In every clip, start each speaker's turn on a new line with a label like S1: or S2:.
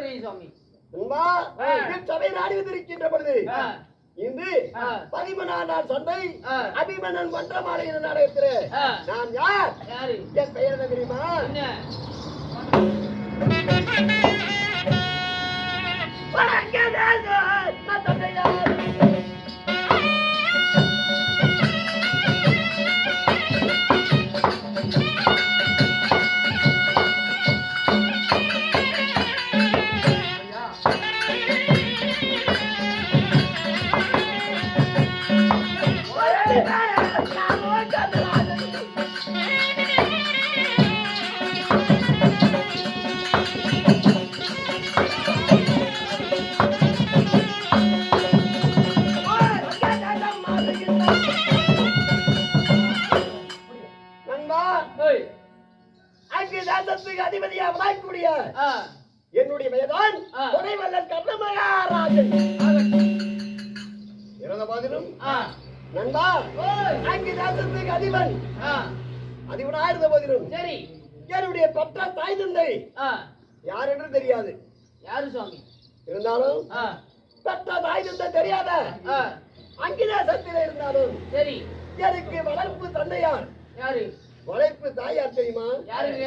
S1: தெரியும் சுவாமி
S2: உமா சபை நாடி வந்திருக்கின்ற பொழுது
S1: ஆ,
S2: இன்று
S1: ஆ.
S2: பதிமூணாம் நாள் சண்டை
S1: ஆ.
S2: அபிமன்னன் கொன்ற மாலையில் நடக்கிறது
S1: ஆ.
S2: நான் யார்? என் பெயர் என்ன தெரியுமா? வணக்கம் அங்கு தேசத்துக்கு அதிபதியா விளையக்கூடிய
S1: ஆ.
S2: என்னுடைய பெயர்தான். துணைவல்லன் கர்ணமகாராஜன்.
S1: ஆகட்டும்
S2: இருந்த போதிலும் நண்பா அங்கு தேசத்துக்கு அதிபன். அதிபனா இருந்த போதிலும்.
S1: சரி.
S2: என்னுடைய பற்ற தாய் தந்தை. யார் என்று தெரியாது.
S1: யாரு சுவாமி?
S2: இருந்தாலும் பெற்ற தாய் தந்தை தெரியாத அங்கிதேசத்தில் இருந்தாலும்
S1: சரி.
S2: எனக்கு வளர்ப்பு தந்தையார்.
S1: யாரு?
S2: வளர்ப்பு தாயார் தெரியுமா?
S1: யாருங்க?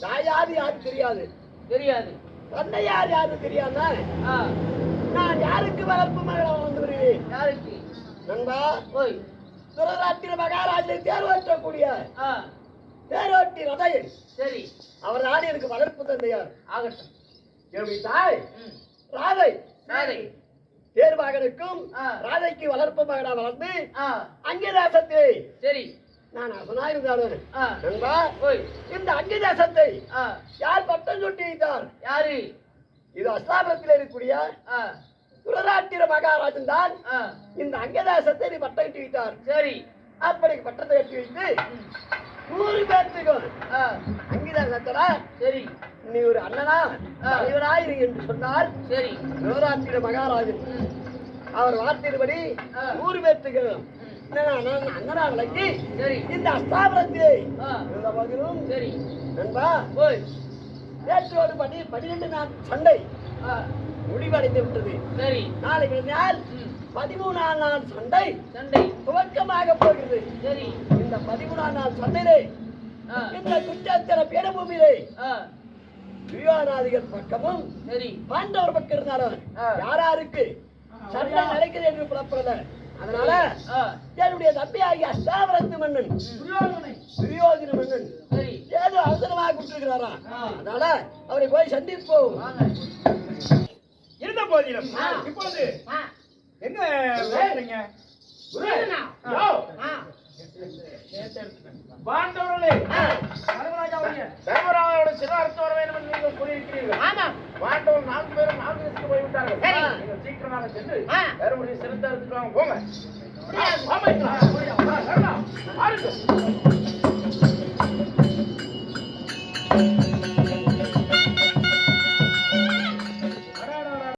S2: தாயார் யாரு தெரியாது.
S1: தெரியாது.
S2: தந்தையார் யாரு தெரியாம
S1: ஆ.
S2: நான் யாருக்கு வளர்ப்பு மகளா வந்து வருவேன்
S1: யாருக்கு?
S2: நண்பா
S1: ஓய்.
S2: துரராத்திர மகாராஜனை தேர்வற்றக்கூடிய தேரோட்டி ரதையன்.
S1: சரி.
S2: அவர் தான் எனக்கு வளர்ப்பு தந்தையார்.
S1: ஆகட்டும்.
S2: என்னுடைய தாய் ராதை.
S1: சரி
S2: தேர் மகனுக்கும்
S1: ஆ.
S2: ராதைக்கு வளர்ப்பு மகனா வளர்ந்து
S1: ஆ.
S2: அங்கிதாசத்தை
S1: சரி.
S2: நான் அசனா இருந்தாலும்
S1: ஆ.
S2: நண்பா இந்த அங்கிதாசத்தை
S1: ஆ.
S2: யார் பட்டம் சுட்டி வைத்தார்
S1: யாரு?
S2: இது அஸ்தாபத்தில் இருக்கக்கூடிய துரராட்டிர மகாராஜன் தான். இந்த அங்கதாசத்தை நீ பட்டம் கட்டி வைத்தார்
S1: சரி.
S2: அப்படி பட்டத்தை கட்டி வைத்து. நூறு பேர்த்துக்கும்
S1: ஆ.
S2: அங்கிதாசத்துல
S1: சரி.
S2: நீ ஒரு அண்ணனா
S1: ஆ.
S2: தலைவராயிரு என்று சொன்னார்
S1: சரி.
S2: துரராட்டிர மகாராஜன் அவர் வார்த்தையின்படி. நூறு பேர்த்துக்கு
S1: சரி.
S2: இந்த
S1: சரி.
S2: நண்பா நேற்றோடு படி நாள் சண்டை முடிவடைந்து விட்டது
S1: சரி.
S2: நாள் பதிமூணாம் நாள் சண்டை
S1: சண்டை
S2: துவக்கமாக போகிறது
S1: சரி
S2: இந்த பதிமூணாம் நாள் சண்டையிலே இந்த குற்றத்திர பீடபூமியிலே
S1: ஆ.
S2: துரியோனாதிகள் பக்கமும்
S1: சரி
S2: பாண்டவர் பக்கம் இருந்தாலும். யாராருக்கு சண்டை நடக்குது என்று புலப்படல. அதனால
S1: ஆ
S2: என்னுடைய தம்பியாகிய அஷ்டாவரத்து மன்னன் துரியோதன மன்னன் ஏதோ அவசரமாக விட்டுருக்கிறாரா
S1: ஆ.
S2: அதனால அவரை போய் சந்திப்போம்.
S1: வாங்க.
S3: இருந்த போதிலும்
S2: ஆ.
S3: இப்பொழுது. எங்க பேசுறீங்க. பாண்டவர்களே பெருமாளை சென்று பெருமுடி செலுத்த போங்க.